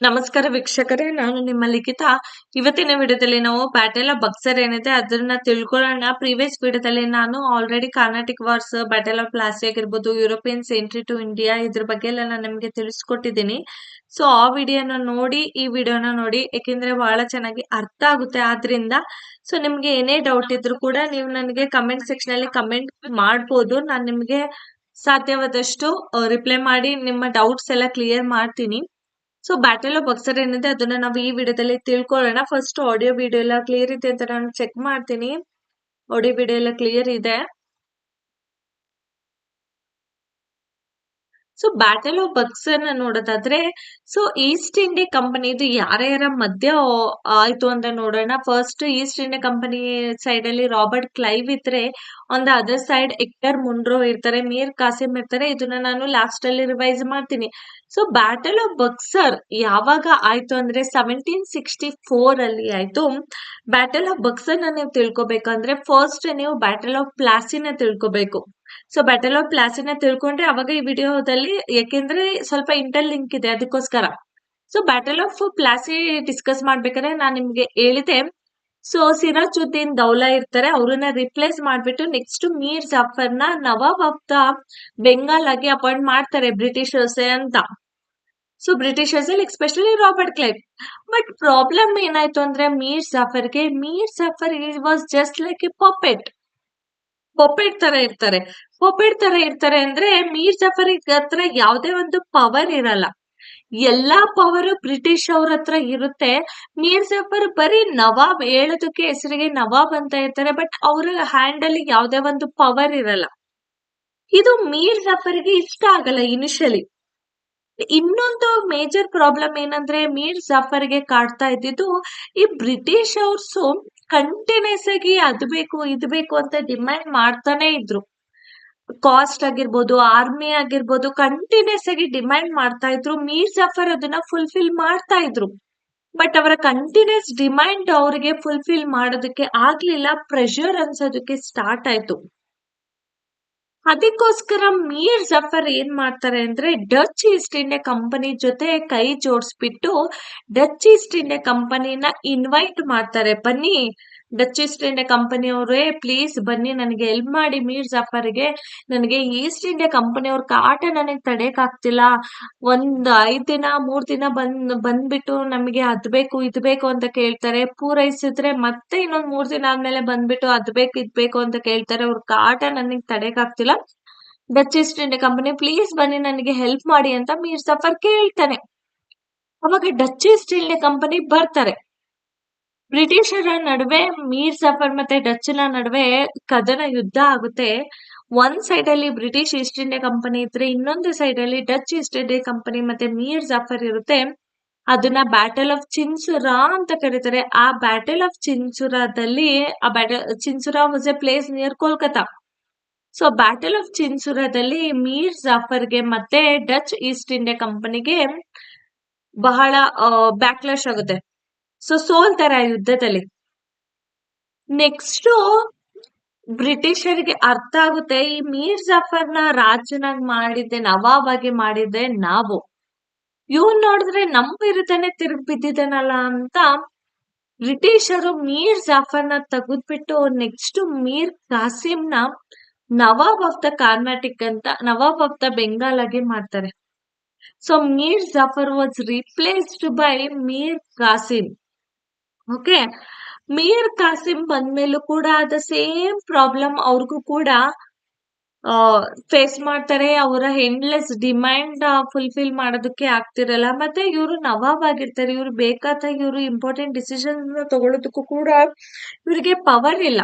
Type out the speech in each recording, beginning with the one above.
ನಮಸ್ಕಾರ ವೀಕ್ಷಕರೇ, ನಾನು ನಿಮ್ಮ ಲಿಖಿತ. ಇವತ್ತಿನ ವಿಡಿಯೋದಲ್ಲಿ ನಾವು ಬ್ಯಾಟೆಲ್ ಆಫ್ ಬಕ್ಸರ್ ಏನಿದೆ ಅದನ್ನ ತಿಳ್ಕೊಳ್ಳೋಣ. ಪ್ರೀವಿಯಸ್ ವಿಡಿಯೋದಲ್ಲಿ ನಾನು already Carnatic wars battle of Plassey ಆಗಿರ್ಬೋದು ಯುರೋಪಿಯನ್ಸ್ ಎಂಟ್ರಿ ಟು ಇಂಡಿಯಾ ಇದ್ರ ಬಗ್ಗೆ ಎಲ್ಲ ನಾನು ನಿಮಗೆ ತಿಳಿಸ್ಕೊಟ್ಟಿದ್ದೀನಿ. ಸೊ ಆ ವಿಡಿಯೋನ ನೋಡಿ, ಈ ವಿಡಿಯೋನ ನೋಡಿ ಯಾಕೆಂದ್ರೆ ಬಹಳ ಚೆನ್ನಾಗಿ ಅರ್ಥ ಆಗುತ್ತೆ ಆದ್ರಿಂದ. ಸೊ ನಿಮ್ಗೆ ಏನೇ ಡೌಟ್ ಇದ್ರು ಕೂಡ ನೀವು ನನಗೆ ಕಮೆಂಟ್ ಸೆಕ್ಷನ್ ಅಲ್ಲಿ ಕಮೆಂಟ್ ಮಾಡ್ಬೋದು. ನಾನು ನಿಮ್ಗೆ ಸಾಧ್ಯವಾದಷ್ಟು ರಿಪ್ಲೈ ಮಾಡಿ, ನಿಮ್ಮ ಡೌಟ್ಸ್ ಎಲ್ಲ ಕ್ಲಿಯರ್ ಮಾಡ್ತೀನಿ. ಸೊ ಬ್ಯಾಟಲ್ ಆಫ್ ಬಕ್ಸರ್ ಏನಿದೆ, ಅದನ್ನ ನಾವು ಈ ವಿಡಿಯೋದಲ್ಲಿ ತಿಳ್ಕೊಳ್ಳೋಣ. ಫಸ್ಟ್ ಆಡಿಯೋ ವಿಡಿಯೋ ಎಲ್ಲ ಕ್ಲಿಯರ್ ಇದೆ ಅಂತ ನಾನು ಚೆಕ್ ಮಾಡ್ತೀನಿ. ಆಡಿಯೋ ವಿಡಿಯೋ ಎಲ್ಲ ಕ್ಲಿಯರ್ ಇದೆ. ಸೊ ಬ್ಯಾಟಲ್ ಆಫ್ ಬಕ್ಸರ್ನ ನೋಡೋದಾದ್ರೆ ಸೊ ಈಸ್ಟ್ ಇಂಡಿಯಾ ಕಂಪನಿದು ಯಾರ್ಯಾರ ಮಧ್ಯ ಆಯ್ತು ಅಂತ ನೋಡೋಣ. First east India company side ಅಲ್ಲಿ ರಾಬರ್ಟ್ ಕ್ಲೈವ್ ಇದ್ರೆ on the other side Hector Munro ಇರ್ತಾರೆ ಮೀರ್ ಕಾಸಿಮ್ ಇರ್ತಾರೆ. ಇದನ್ನ ನಾನು ಲಾಸ್ಟ್ ಅಲ್ಲಿ ರಿವೈಸ್ ಮಾಡ್ತೀನಿ. ಸೊ ಬ್ಯಾಟಲ್ ಆಫ್ ಬಕ್ಸರ್ ಯಾವಾಗ ಆಯ್ತು ಅಂದ್ರೆ ಸೆವೆಂಟೀನ್ ಸಿಕ್ಸ್ಟಿ ಫೋರ್ ಅಲ್ಲಿ ಆಯ್ತು. ಬ್ಯಾಟಲ್ ಆಫ್ ಬಕ್ಸರ್ನ ನೀವು ತಿಳ್ಕೊಬೇಕಂದ್ರೆ ಫಸ್ಟ್ ನೀವು ಬ್ಯಾಟಲ್ ಆಫ್ ಪ್ಲಾಸಿನ ತಿಳ್ಕೊಬೇಕು. ಸೊ ಬ್ಯಾಟಲ್ ಆಫ್ ಪ್ಲಾಸಿನ ತಿಳ್ಕೊಂಡ್ರೆ ಅವಾಗ ಈ ವಿಡಿಯೋದಲ್ಲಿ ಯಾಕೆಂದ್ರೆ ಸ್ವಲ್ಪ ಇಂಟರ್ ಲಿಂಕ್ ಇದೆ ಅದಕ್ಕೋಸ್ಕರ. So battle of Plassey discuss ಮಾಡ್ಬೇಕಾದ್ರೆ ನಾನು ನಿಮ್ಗೆ ಹೇಳಿದೆ. ಸೊ ಸಿರಾಜುದ್ದೀನ್ ದೌಲಾ ಇರ್ತಾರೆ, ಅವ್ರನ್ನ ರಿಪ್ಲೇಸ್ ಮಾಡ್ಬಿಟ್ಟು ನೆಕ್ಸ್ಟ್ ಮೀರ್ ಜಾಫರ್ನ ನವಾಬ್ ಆಫ್ ದ ಬೆಂಗಾಲ್ ಆಗಿ ಅಪಾಯಿಂಟ್ ಮಾಡ್ತಾರೆ ಬ್ರಿಟಿಷರ್ಸ್ ಅಂತ. ಸೊ ಬ್ರಿಟಿಷರ್ಸ್ ಅಲ್ಲಿ especially Robert Clive but problem ಏನಾಯ್ತು ಅಂದ್ರೆ Mir ಜಾಫರ್ಗೆ Mir Jafar was just like a puppet puppet ತರ ಇರ್ತಾರೆ. ಪೊಪೆಟ್ ತರ ಇರ್ತಾರೆ ಅಂದ್ರೆ ಮೀರ್ ಜಾಫರ್ ಹತ್ರ ಯಾವುದೇ ಒಂದು ಪವರ್ ಇರಲ್ಲ. ಎಲ್ಲಾ ಪವರ್ ಬ್ರಿಟಿಷ್ ಅವ್ರ ಹತ್ರ ಇರುತ್ತೆ. ಮೀರ್ ಜಾಫರ್ ಬರೀ ನವಾಬ್ ಹೇಳೋದಕ್ಕೆ ಹೆಸರಿಗೆ ನವಾಬ್ ಅಂತ ಇರ್ತಾರೆ ಬಟ್ ಅವ್ರ ಹ್ಯಾಂಡಲ್ಲಿ ಯಾವುದೇ ಒಂದು ಪವರ್ ಇರಲ್ಲ. ಇದು ಮೀರ್ ಜಾಫರ್ಗೆ ಇಷ್ಟ ಆಗಲ್ಲ ಇನಿಷಿಯಲಿ ಇನ್ನೊಂದು ಮೇಜರ್ ಪ್ರಾಬ್ಲಮ್ ಏನಂದ್ರೆ ಮೀರ್ ಜಾಫರ್ಗೆ ಕಾಡ್ತಾ ಇದ್ದಿದ್ದು ಈ ಬ್ರಿಟಿಷ್ ಅವ್ರಸು ಕಂಟಿನ್ಯೂಸ್ ಆಗಿ ಅದ್ ಬೇಕು, ಇದ್ ಬೇಕು ಅಂತ ಡಿಮ್ಯಾಂಡ್ ಮಾಡ್ತಾನೆ ಇದ್ರು. ಕಾಸ್ಟ್ ಆಗಿರ್ಬೋದು ಆರ್ಮಿ ಆಗಿರ್ಬೋದು ಕಂಟಿನ್ಯೂಸ್ ಆಗಿ ಡಿಮ್ಯಾಂಡ್ ಮಾಡ್ತಾ ಇದ್ರು. ಮೀರ್ ಜಾಫರ್ ಅದನ್ನ ಫುಲ್ಫಿಲ್ ಮಾಡ್ತಾ ಇದ್ರು. ಬಟ್ ಅವರ ಕಂಟಿನ್ಯೂಸ್ ಡಿಮ್ಯಾಂಡ್ ಅವರಿಗೆ ಫುಲ್ಫಿಲ್ ಮಾಡೋದಕ್ಕೆ ಆಗ್ಲಿಲ್ಲ ಪ್ರೆಷರ್ ಅನ್ಸೋದಕ್ಕೆ ಸ್ಟಾರ್ಟ್ ಆಯ್ತು. ಅದಕ್ಕೋಸ್ಕರ ಮೀರ್ ಜಫರ್ ಏನ್ ಮಾಡ್ತಾರೆ ಅಂದ್ರೆ ಡಚ್ ಈಸ್ಟ್ ಇಂಡಿಯಾ ಕಂಪನಿ ಜೊತೆ ಕೈ ಜೋಡಿಸ್ಬಿಟ್ಟು ಡಚ್ ಈಸ್ಟ್ ಇಂಡಿಯಾ ಕಂಪನಿನ ಇನ್ವೈಟ್ ಮಾಡ್ತಾರೆ. ಬನ್ನಿ ಡಚ್ ಇಂಡಿಯಾ ಕಂಪನಿ ಅವರೇ ಪ್ಲೀಸ್ ಬನ್ನಿ, ನನಗೆ ಹೆಲ್ಪ್ ಮಾಡಿ ಮೀರ್ ಜಾಫರ್ಗೆ ನನಗೆ ಈಸ್ಟ್ ಇಂಡಿಯಾ ಕಂಪನಿಯವ್ರ ಕಾಟ ನನಗೆ ತಡೆಯಕ್ ಆಗ್ತಿಲ್ಲ. ಒಂದ್ ಐದ್ ದಿನ, ಮೂರ್ ದಿನ ಬಂದ್, ಬಂದ್ಬಿಟ್ಟು ನಮಗೆ ಅದ್ ಬೇಕು, ಇದ್ ಬೇಕು ಅಂತ ಕೇಳ್ತಾರೆ. ಪೂರೈಸಿದ್ರೆ ಮತ್ತೆ ಇನ್ನೊಂದ್ ಮೂರ್ ದಿನ ಆದ್ಮೇಲೆ ಬಂದ್ಬಿಟ್ಟು ಅದ್ ಬೇಕು, ಇದ್ ಬೇಕು ಅಂತ ಕೇಳ್ತಾರೆ. ಅವ್ರ ಕಾಟ ನನಗೆ ತಡೆಯಕ್ ಆಗ್ತಿಲ್ಲ. Dutch East India company please ಬನ್ನಿ, ನನಗೆ ಹೆಲ್ಪ್ ಮಾಡಿ ಅಂತ ಮೀರ್ ಜಾಫರ್ ಕೇಳ್ತಾನೆ. ಅವಾಗ ಡಚ್ ಈಸ್ಟ್ ಇಂಡಿಯಾ ಕಂಪನಿ ಬರ್ತಾರೆ. ಬ್ರಿಟಿಷರ ನಡುವೆ ಮೀರ್ ಜಾಫರ್ ಮತ್ತೆ ಡಚ್ನ ನಡುವೆ ಕದನ ಯುದ್ಧ ಆಗುತ್ತೆ. ಒಂದ್ ಸೈಡ್ ಅಲ್ಲಿ ಬ್ರಿಟಿಷ್ ಈಸ್ಟ್ ಇಂಡಿಯಾ ಕಂಪನಿ ಇದ್ರೆ ಇನ್ನೊಂದು ಸೈಡ್ ಅಲ್ಲಿ ಡಚ್ ಈಸ್ಟ್ ಇಂಡಿಯಾ ಕಂಪನಿ ಮತ್ತೆ ಮೀರ್ ಜಾಫರ್ ಇರುತ್ತೆ. ಅದನ್ನ ಬ್ಯಾಟಲ್ ಆಫ್ ಚಿನ್ಸುರಾ ಅಂತ ಕರೀತಾರೆ. ಆ ಬ್ಯಾಟಲ್ ಆಫ್ ಚಿನ್ಸುರಾದಲ್ಲಿ, ಆ battle, Chinsura was a place near Kolkata. So battle of ಚಿನ್ಸುರಾದಲ್ಲಿ Mir ಜಾಫರ್ಗೆ ಮತ್ತೆ ಡಚ್ ಈಸ್ಟ್ ಇಂಡಿಯಾ ಕಂಪನಿಗೆ ಬಹಳ ಬ್ಯಾಕ್ಲಾಶ್ ಆಗುತ್ತೆ. ಸೊ ಸೋಲ್ತಾರೆ ಆ ಯುದ್ಧದಲ್ಲಿ. ನೆಕ್ಸ್ಟ್ ಬ್ರಿಟಿಷರಿಗೆ ಅರ್ಥ ಆಗುತ್ತೆ, ಈ ಮೀರ್ ಜಾಫರ್ನ ರಾಜನಾಗಿ ಮಾಡಿದ್ದೆ ಆಗಿ ಮಾಡಿದ್ದೆ ನಾವು. ಇವ್ ನೋಡಿದ್ರೆ ನಮ್ ವಿರುದ್ಧನೇ ತಿರುಗಿ ಬಿದ್ದಿದ್ದಾನಲ್ಲ ಅಂತ ಬ್ರಿಟಿಷರು ಮೀರ್ ಜಾಫರ್ನ ತೆಗೆದ್ಬಿಟ್ಟು ನೆಕ್ಸ್ಟ್ ಮೀರ್ ಕಾಸಿಂನ ನವಾಬ್ ಆಫ್ ದ ಕಾರ್ನಾಟಿಕ್ ಅಂತ, ನವಾಬ್ ಆಫ್ ದ ಬೆಂಗಾಲ್ ಆಗಿ ಮಾಡ್ತಾರೆ. So Mir Jafar was replaced by Mir Qasim okay Mir Qasim ಬಂದ್ಮೇಲೂ ಕೂಡ ಅದ ಸೇಮ್ ಪ್ರಾಬ್ಲಮ್ ಅವ್ರಿಗೂ ಕೂಡ ಫೇಸ್ ಮಾಡ್ತಾರೆ. ಅವರ ಹೆಂಡ್ಲೆಸ್ ಡಿಮ್ಯಾಂಡ್ ಫುಲ್ಫಿಲ್ ಮಾಡೋದಕ್ಕೆ ಆಗ್ತಿರಲ್ಲ. ಮತ್ತೆ ಇವರು ನವಾಬ್ ಆಗಿರ್ತಾರೆ. ಇವ್ರು ಬೇಕಾದ ಇವರು ಇಂಪಾರ್ಟೆಂಟ್ ಡಿಸಿಷನ್ ತಗೊಳ್ಳೋದಕ್ಕೂ ಕೂಡ ಇವರಿಗೆ ಪವರ್ ಇಲ್ಲ.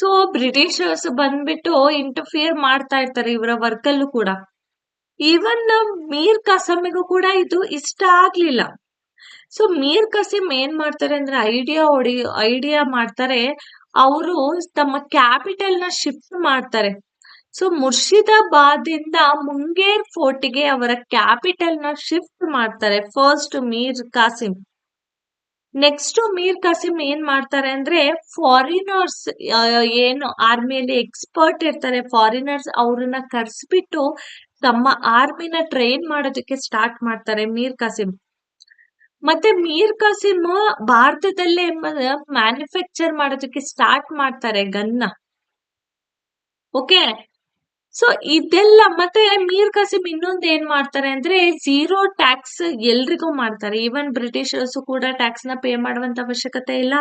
ಸೊ ಬ್ರಿಟಿಷರ್ಸ್ ಬಂದ್ಬಿಟ್ಟು ಇಂಟರ್ಫಿಯರ್ ಮಾಡ್ತಾ ಇರ್ತಾರೆ ಇವರ ವರ್ಕಲ್ಲೂ ಕೂಡ. ಈವನ್ ಮೀರ್ ಕಾಸಮಿಗೂ ಕೂಡ ಇದು ಇಷ್ಟ ಆಗ್ಲಿಲ್ಲ. ಸೊ ಮೀರ್ ಕಸಿಮ್ ಏನ್ ಮಾಡ್ತಾರೆ ಅಂದ್ರೆ ಐಡಿಯಾ ಹೊಡಿ ಐಡಿಯಾ ಮಾಡ್ತಾರೆ. ಅವರು ತಮ್ಮ ಕ್ಯಾಪಿಟಲ್ನ ಶಿಫ್ಟ್ ಮಾಡ್ತಾರೆ. ಸೊ ಮುರ್ಷಿದಾಬಾದ್ ಇಂದ ಮುಂಗೇರ್ ಫೋರ್ಟ್ಗೆ ಅವರ ಕ್ಯಾಪಿಟಲ್ನ ಶಿಫ್ಟ್ ಮಾಡ್ತಾರೆ. ಫಸ್ಟ್ ಮೀರ್ ಕಾಸಿಂ ನೆಕ್ಸ್ಟ್ ಮೀರ್ ಕಾಸಿಂ ಏನ್ ಮಾಡ್ತಾರೆ ಅಂದ್ರೆ ಫಾರಿನರ್ಸ್ ಏನು ಆರ್ಮಿಯಲ್ಲಿ ಎಕ್ಸ್ಪರ್ಟ್ ಇರ್ತಾರೆ. ಫಾರಿನರ್ಸ್ ಅವ್ರನ್ನ ಕರ್ಸ್ಬಿಟ್ಟು ತಮ್ಮ ಆರ್ಮಿನ ಟ್ರೈನ್ ಮಾಡೋದಕ್ಕೆ ಸ್ಟಾರ್ಟ್ ಮಾಡ್ತಾರೆ ಮೀರ್ ಕಾಸಿಂ ಮತ್ತೆ ಮೀರ್ ಕಾಸಿಮ್ ಭಾರತದಲ್ಲೇ ಮ್ಯಾನುಫ್ಯಾಕ್ಚರ್ ಮಾಡೋದಕ್ಕೆ ಸ್ಟಾರ್ಟ್ ಮಾಡ್ತಾರೆ ಗನ್ನ. ಓಕೆ ಸೊ ಇದೆಲ್ಲ ಮತ್ತೆ ಮೀರ್ ಕಾಸಿಮ್ ಇನ್ನೊಂದ್ ಏನ್ ಮಾಡ್ತಾರೆ ಅಂದ್ರೆ ಝೀರೋ ಟ್ಯಾಕ್ಸ್ ಎಲ್ರಿಗೂ ಮಾಡ್ತಾರೆ. ಈವನ್ ಬ್ರಿಟಿಷರ್ಸ್ ಕೂಡ ಟ್ಯಾಕ್ಸ್ನ ಪೇ ಮಾಡುವಂತ ಅವಶ್ಯಕತೆ ಇಲ್ಲ.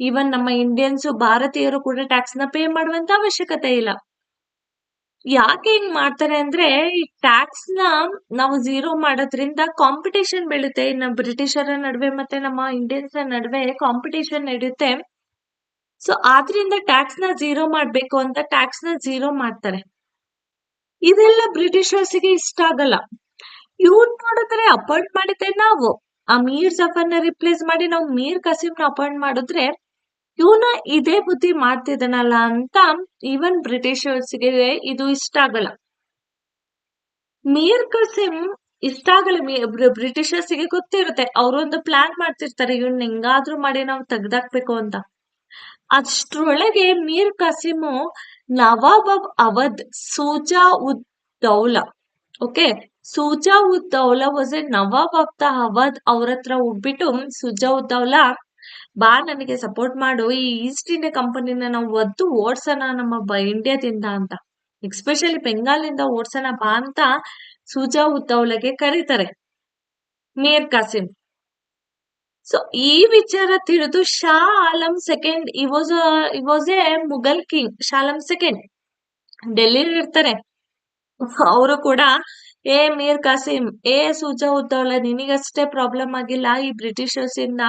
ಈವನ್ ನಮ್ಮ ಇಂಡಿಯನ್ಸ್ ಭಾರತೀಯರು ಕೂಡ ಟ್ಯಾಕ್ಸ್ನ ಪೇ ಮಾಡುವಂತ ಅವಶ್ಯಕತೆ ಇಲ್ಲ. ಯಾಕೆ ಹಿಂಗ್ ಮಾಡ್ತಾರೆ ಅಂದ್ರೆ ಈ ಟ್ಯಾಕ್ಸ್ನ ನಾವು ಝೀರೋ ಮಾಡೋದ್ರಿಂದ ಕಾಂಪಿಟೇಷನ್ ಬೆಳುತ್ತೆ. ಇನ್ನು ಬ್ರಿಟಿಷರ ನಡುವೆ ಮತ್ತೆ ನಮ್ಮ ಇಂಡಿಯನ್ಸ್ ನಡುವೆ ಕಾಂಪಿಟೇಷನ್ ನಡೆಯುತ್ತೆ. ಸೊ ಆದ್ರಿಂದ ಟ್ಯಾಕ್ಸ್ನ ಝೀರೋ ಮಾಡ್ಬೇಕು ಅಂತ ಟ್ಯಾಕ್ಸ್ನ ಝೀರೋ ಮಾಡ್ತಾರೆ. ಇದೆಲ್ಲ ಬ್ರಿಟಿಷರ್ಸ್ಗೆ ಇಷ್ಟ ಆಗಲ್ಲ. ಇವ್ರು ನೋಡಿದ್ರೆ ಅಪಾಯಿಂಟ್ ಮಾಡಿದ್ದೆ ನಾವು. ಆ ಮೀರ್ ಜಫರ್ನ ರಿಪ್ಲೇಸ್ ಮಾಡಿ ನಾವು ಮೀರ್ ಕಸೀಮ್ನ ಅಪಾಯಿಂಟ್ ಮಾಡಿದ್ರೆ ಇವನ ಇದೇ ಬುದ್ಧಿ ಮಾಡ್ತಿದ್ದಾನಲ್ಲ ಅಂತ ಈವನ್ ಬ್ರಿಟಿಷರ್ಸ್ಗೆ ಇದು ಇಷ್ಟ ಆಗಲ್ಲ. ಮೀರ್ ಕಸಿಮ್ ಇಷ್ಟ ಆಗಲ್ಲ. ಬ್ರಿಟಿಷರ್ಸ್ಗೆ ಗೊತ್ತಿರುತ್ತೆ. ಅವರೊಂದು ಪ್ಲಾನ್ ಮಾಡ್ತಿರ್ತಾರೆ. ಇವನ್ ಹೆಂಗಾದ್ರೂ ಮಾಡಿ ನಾವು ತೆಗ್ದಾಕ್ಬೇಕು ಅಂತ. ಅಷ್ಟ್ರೊಳಗೆ Mir Qasim Nawab Awadh Shuja ud Daula, okay? Shuja ud Daula was a Nawab of the Awadh ಅವ್ರ ಹತ್ರ ಹೋಗ್ಬಿಟ್ಟು ಸುಜಾ ಉದ್ ದೌಲಾ ಬಾ ನನಗೆ ಸಪೋರ್ಟ್ ಮಾಡು. ಈ ಈಸ್ಟ್ ಇಂಡಿಯಾ ಕಂಪನಿನ ನಾವು ಒದ್ದು ಓಡ್ಸೋಣ ನಮ್ಮ ಇಂಡಿಯಾದಿಂದ ಅಂತ. ಎಕ್ಸ್ಪೆಷಲಿ ಬೆಂಗಾಲಿಂದ ಓಡ್ಸೋಣ ಬಾ ಅಂತ ಸುಜಾ ಉದ್ದವ್ಲಗೆ ಕರೀತಾರೆ. ಮೀರ್ ಕಾಸಿಂ ಸೊ ಈ ವಿಚಾರ ತಿಳಿದು Shah Alam second he was he was a Mughal king Shah Alam second Delhi ಇರ್ತಾರೆ. ಅವರು ಕೂಡ ಏ ಮೀರ್ ಕಾಸಿಂ, ಏ ಸುಜಾ ಉದ್ದೌಲ ನಿನಗಷ್ಟೇ ಪ್ರಾಬ್ಲಮ್ ಆಗಿಲ್ಲ? ಈ ಬ್ರಿಟಿಷರ್ಸ್ ಇಂದ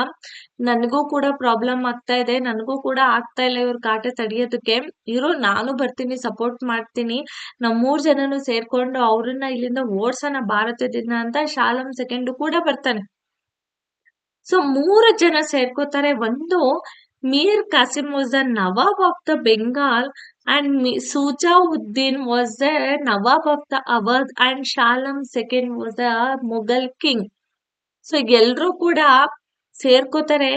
ನನಗೂ ಕೂಡ ಪ್ರಾಬ್ಲಮ್ ಆಗ್ತಾ ಇದೆ. ನನಗೂ ಕೂಡ ಆಗ್ತಾ ಇಲ್ಲ ಇವ್ರ ಕಾಟ ತಡಿಯೋದಕ್ಕೆ. ಇರೋ, ನಾನು ಬರ್ತೀನಿ ಸಪೋರ್ಟ್ ಮಾಡ್ತೀನಿ. ನಮ್ಮ ಮೂರ್ ಜನನು ಸೇರ್ಕೊಂಡು ಅವ್ರನ್ನ ಇಲ್ಲಿಂದ ಓಡ್ಸೋಣ ಭಾರತದಿಂದ ಅಂತ ಶಾಲಂ ಸೆಕೆಂಡ್ ಕೂಡ ಬರ್ತಾನೆ. ಸೊ ಮೂರು ಜನ ಸೇರ್ಕೋತಾರೆ. ಒಂದು Mir Qasim was the Nawab of the Bengal and Shujauddin was the Nawab of the Awadh and Shalam second was the Mughal king so ಎಲ್ರೂ ಕೂಡ ಸೇರ್ಕೋತಾರೆ.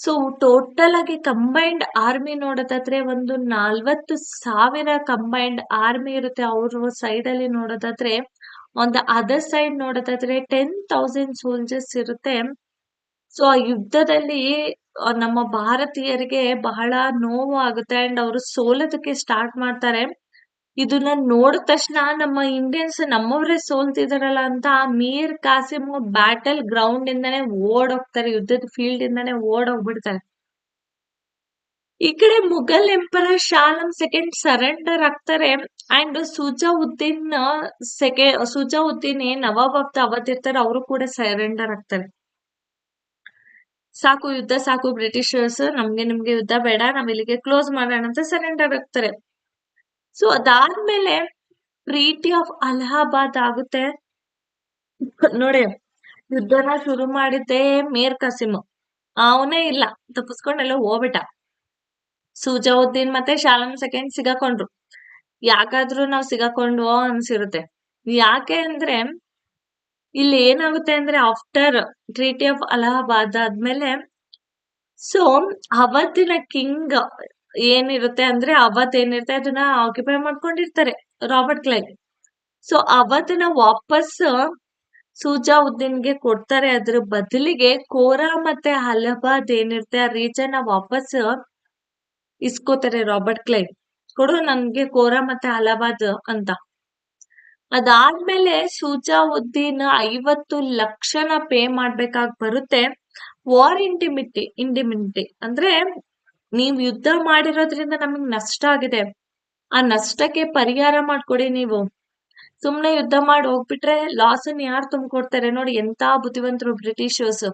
ಸೊ ಟೋಟಲ್ ಆಗಿ ಕಂಬೈನ್ಡ್ ಆರ್ಮಿ ನೋಡೋದಾದ್ರೆ ಒಂದು ನಲ್ವತ್ತು ಸಾವಿರ ಕಂಬೈನ್ಡ್ ಆರ್ಮಿ ಇರುತ್ತೆ ಅವ್ರ ಸೈಡ್ ಅಲ್ಲಿ ನೋಡೋದಾದ್ರೆ. ಆನ್ ದ ಅದರ್ ಸೈಡ್ ನೋಡೋದಾದ್ರೆ ಟೆನ್ ತೌಸಂಡ್ ಸೋಲ್ಜರ್ಸ್ ಇರುತ್ತೆ. ಸೊ ಆ ಯುದ್ಧದಲ್ಲಿ ನಮ್ಮ ಭಾರತೀಯರಿಗೆ ಬಹಳ ನೋವು ಆಗುತ್ತೆ ಅಂಡ್ ಅವರು ಸೋಲೋದಕ್ಕೆ ಸ್ಟಾರ್ಟ್ ಮಾಡ್ತಾರೆ. ಇದನ್ನ ನೋಡಿದ ತಕ್ಷಣ ನಮ್ಮ ಇಂಡಿಯನ್ಸ್ ನಮ್ಮವರೇ ಸೋಲ್ತಿದಾರಲ್ಲ ಅಂತ ಮೀರ್ ಕಾಸಿಮ್ ಬ್ಯಾಟಲ್ ಗ್ರೌಂಡ್ ಇಂದಾನೆ ಓಡೋಗ್ತಾರೆ, ಯುದ್ಧದ ಫೀಲ್ಡ್ ಇಂದಾನೆ ಓಡೋಗ್ಬಿಡ್ತಾರೆ. ಈ ಕಡೆ Mughal emperor Shah Alam second surrender ಆಗ್ತಾರೆ ಅಂಡ್ ಸುಜಾವುದ್ದೀನ್ ಸೆಕೆ ಸುಜಾವುದ್ದೀನ್ ಏನ್ ನವಾಬ್ ಆಗ್ತಾ ಅವತ್ತಿರ್ತಾರೆ, ಅವರು ಕೂಡ ಸರೆಂಡರ್ ಆಗ್ತಾರೆ. ಸಾಕು ಯುದ್ಧ, ಸಾಕು ಬ್ರಿಟಿಷರ್ಸ್, ನಮ್ಗೆ ನಿಮ್ಗೆ ಯುದ್ಧ ಬೇಡ, ನಾವ್ ಇಲ್ಲಿಗೆ ಕ್ಲೋಸ್ ಮಾಡೋಣ ಅಂತ ಸರೆಂಡರ್ ಆಗ್ತಾರೆ. ಸೊ ಅದಾದ್ಮೇಲೆ ಟ್ರೀಟಿ ಆಫ್ ಅಲಹಾಬಾದ್ ಆಗುತ್ತೆ. ನೋಡಿ, ಯುದ್ಧನ ಶುರು ಮಾಡಿದ್ದೆ ಮೇರ್ ಕಸಿಮ್. ಅವನೇ ಇಲ್ಲ, ತಪ್ಪಿಸ್ಕೊಂಡೆಲ್ಲ ಹೋಗ್ಬಿಟ್ಟ. ಸುಜಾವುದ್ದೀನ್ ಮತ್ತೆ ಶಾಲಂ ಸೆಕೆಂಡ್ ಸಿಗಾಕೊಂಡ್ರು. ಯಾಕಾದ್ರೂ ನಾವ್ ಸಿಗಾಕೊಂಡ್ವೋ ಅನ್ಸಿರುತ್ತೆ. ಯಾಕೆ ಅಂದ್ರೆ ಇಲ್ಲಿ ಏನಾಗುತ್ತೆ ಅಂದ್ರೆ ಆಫ್ಟರ್ ಟ್ರೀಟಿ ಆಫ್ ಅಲಹಾಬಾದ್ ಆದ್ಮೇಲೆ ಸೊ ಅವತ್ತಿನ ಕಿಂಗ್ ಏನಿರುತ್ತೆ ಅಂದ್ರೆ ಅವತ್ ಏನಿರುತ್ತೆ ಅದನ್ನ ಆಕ್ಯುಪೈ ಮಾಡ್ಕೊಂಡಿರ್ತಾರೆ ರಾಬರ್ಟ್ ಕ್ಲೈನ್ ಸೊ ಅವತ್ತಿನ ವಾಪಸ್ ಸೂಜಾ ಉದ್ದೀನ್ಗೆ ಕೊಡ್ತಾರೆ ಅದ್ರ ಬದಲಿಗೆ ಕೋರಾ ಮತ್ತೆ ಅಲಹಾಬಾದ್ ಏನಿರುತ್ತೆ ಆ ರೀಜನ್ ವಾಪಸ್ ಇಸ್ಕೋತಾರೆ ರಾಬರ್ಟ್ ಕ್ಲೈನ್ ಕೊಡು ನನ್ಗೆ ಕೋರಾ ಮತ್ತೆ ಅಲಹಾಬಾದ್ ಅಂತ. ಅದಾದ್ಮೇಲೆ ಸುಜಾವುದ್ದೀನ್ ಐವತ್ತು ಲಕ್ಷನ ಪೇ ಮಾಡ್ಬೇಕಾಗ್ ಬರುತ್ತೆ. ವಾರ್ ಇಂಟಿಮಿಟಿ ಇಂಟಿಮಿಟಿ ಅಂದ್ರೆ ನೀವ್ ಯುದ್ಧ ಮಾಡಿರೋದ್ರಿಂದ ನಮಗ್ ನಷ್ಟ ಆಗಿದೆ. ಆ ನಷ್ಟಕ್ಕೆ ಪರಿಹಾರ ಮಾಡ್ಕೊಡಿ ನೀವು. ಸುಮ್ನೆ ಯುದ್ಧ ಮಾಡಿ ಹೋಗ್ಬಿಟ್ರೆ ಲಾಸ್ ಅನ್ನ ಯಾರು ತುಂಬಿಕೊಡ್ತಾರೆ ನೋಡಿ ಎಂತ ಬುದ್ಧಿವಂತರು ಬ್ರಿಟಿಷರ್ಸ್.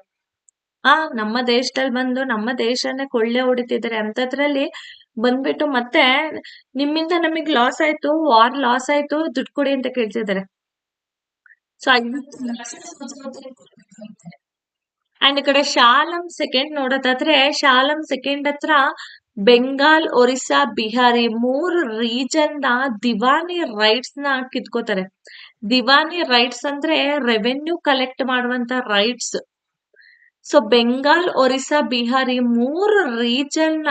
ಆ, ನಮ್ಮ ದೇಶದಲ್ಲಿ ಬಂದು ನಮ್ಮ ದೇಶನೇ ಕೊಳ್ಳೆ ಹೊಡಿತಿದ್ದಾರೆ. ಅಂತದ್ರಲ್ಲಿ ಬಂದ್ಬಿಟ್ಟು ಮತ್ತೆ ನಿಮ್ಮಿಂದ ನಮಗ್ ಲಾಸ್ ಆಯ್ತು ವಾರ್ ಲಾಸ್ ಆಯ್ತು ದುಡ್ಡು ಕೊಡಿ ಅಂತ ಕೇಳ್ತಿದ್ದಾರೆ. ಸೊ ಅಂಡ್ ಈ ಕಡೆ ಶಾಲಂ ಸೆಕೆಂಡ್ ನೋಡೋದಾದ್ರೆ ಶಾಲಂ ಸೆಕೆಂಡ್ ಹತ್ರ ಬೆಂಗಾಲ್ ಒರಿಸ್ಸಾ ಬಿಹಾರಿ ಮೂರು ರೀಜನ್ನ ದಿವಾನಿ ರೈಟ್ಸ್ನ ಕಿತ್ಕೋತಾರೆ. ದಿವಾನಿ ರೈಟ್ಸ್ ಅಂದ್ರೆ ರೆವೆನ್ಯೂ ಕಲೆಕ್ಟ್ ಮಾಡುವಂತ ರೈಟ್ಸ್ ಸೊ ಬೆಂಗಾಲ್ ಒರಿಸ್ಸಾ ಬಿಹಾರಿ ಮೂರು ರೀಜನ್ನ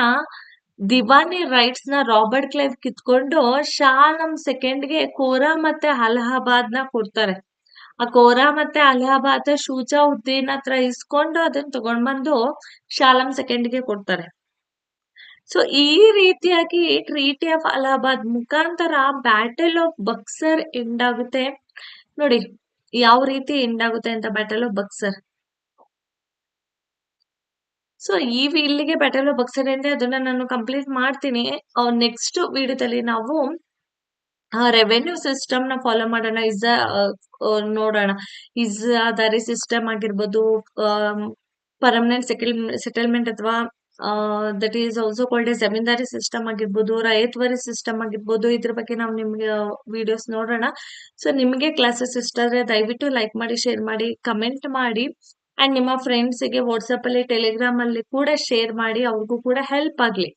ದಿವಾನಿ ರೈಟ್ಸ್ನ ರಾಬರ್ಟ್ ಕ್ಲೈವ್ ಕಿತ್ಕೊಂಡು ಶಾಲಂ ಸೆಕೆಂಡ್ಗೆ ಕೋರಾ ಮತ್ತೆ ಅಲಹಾಬಾದ್ನ ಕೊಡ್ತಾರೆ. ಆ ಕೋರಾ ಮತ್ತೆ ಅಲಹಾಬಾದ್ ಶುಜಾವುದ್ದೀನ್ ಹತ್ರ ಇಸ್ಕೊಂಡು ಅದನ್ನ ತಗೊಂಡ್ ಬಂದು ಶಾಲಂ ಸೆಕೆಂಡ್ಗೆ ಕೊಡ್ತಾರೆ. ಸೊ ಈ ರೀತಿಯಾಗಿ ಟ್ರೀಟಿ ಆಫ್ ಅಲಹಾಬಾದ್ ಮುಖಾಂತರ ಬ್ಯಾಟಲ್ ಆಫ್ ಬಕ್ಸರ್ ಎಂಡ್ ಆಗುತ್ತೆ. ನೋಡಿ, ಯಾವ ರೀತಿ ಎಂಡ್ ಆಗುತ್ತೆ ಅಂತ ಬ್ಯಾಟಲ್ ಆಫ್ ಬಕ್ಸರ್? ಸೊ ಈ ಇಲ್ಲಿಗೆ ಆಫ್ ಬಕ್ಸರ್ ಎಂದೆ ಅದನ್ನ ನಾನು ಕಂಪ್ಲೀಟ್ ಮಾಡ್ತೀನಿ. ನೆಕ್ಸ್ಟ್ ವಿಡಿಯೋದಲ್ಲಿ ನಾವು ರೆವೆನ್ಯೂ ಸಿಸ್ಟಮ್ನ ಫಾಲೋ ಮಾಡೋಣ. ಇಸ್ ನೋಡೋಣ. ಇಸ್ ಇಜಾದಾರಿ ಸಿಸ್ಟಮ್ ಆಗಿರ್ಬೋದು ಪರ್ಮನೆಂಟ್ ಸೆಟಲ್ ಸೆಟಲ್ಮೆಂಟ್ ಅಥವಾ that is also called a Zamindari system ಆಗಿರ್ಬೋದು, ರೈತವರಿ ಸಿಸ್ಟಮ್ ಆಗಿರ್ಬೋದು, ಇದ್ರ ಬಗ್ಗೆ ನಾವು ನಿಮ್ಗೆ ವಿಡಿಯೋಸ್ ನೋಡೋಣ. ಸೊ ನಿಮಗೆ ಕ್ಲಾಸಸ್ ಇಷ್ಟ ಆದ್ರೆ ದಯವಿಟ್ಟು ಲೈಕ್ ಮಾಡಿ ಶೇರ್ ಮಾಡಿ ಕಮೆಂಟ್ ಮಾಡಿ. ಅಂಡ್ ನಿಮ್ಮ ಅಲ್ಲಿ ಟೆಲಿಗ್ರಾಮ್ ಅಲ್ಲಿ ಕೂಡ ಶೇರ್ ಮಾಡಿ ಅವ್ರಿಗೂ ಕೂಡ ಹೆಲ್ಪ್ ಆಗ್ಲಿ.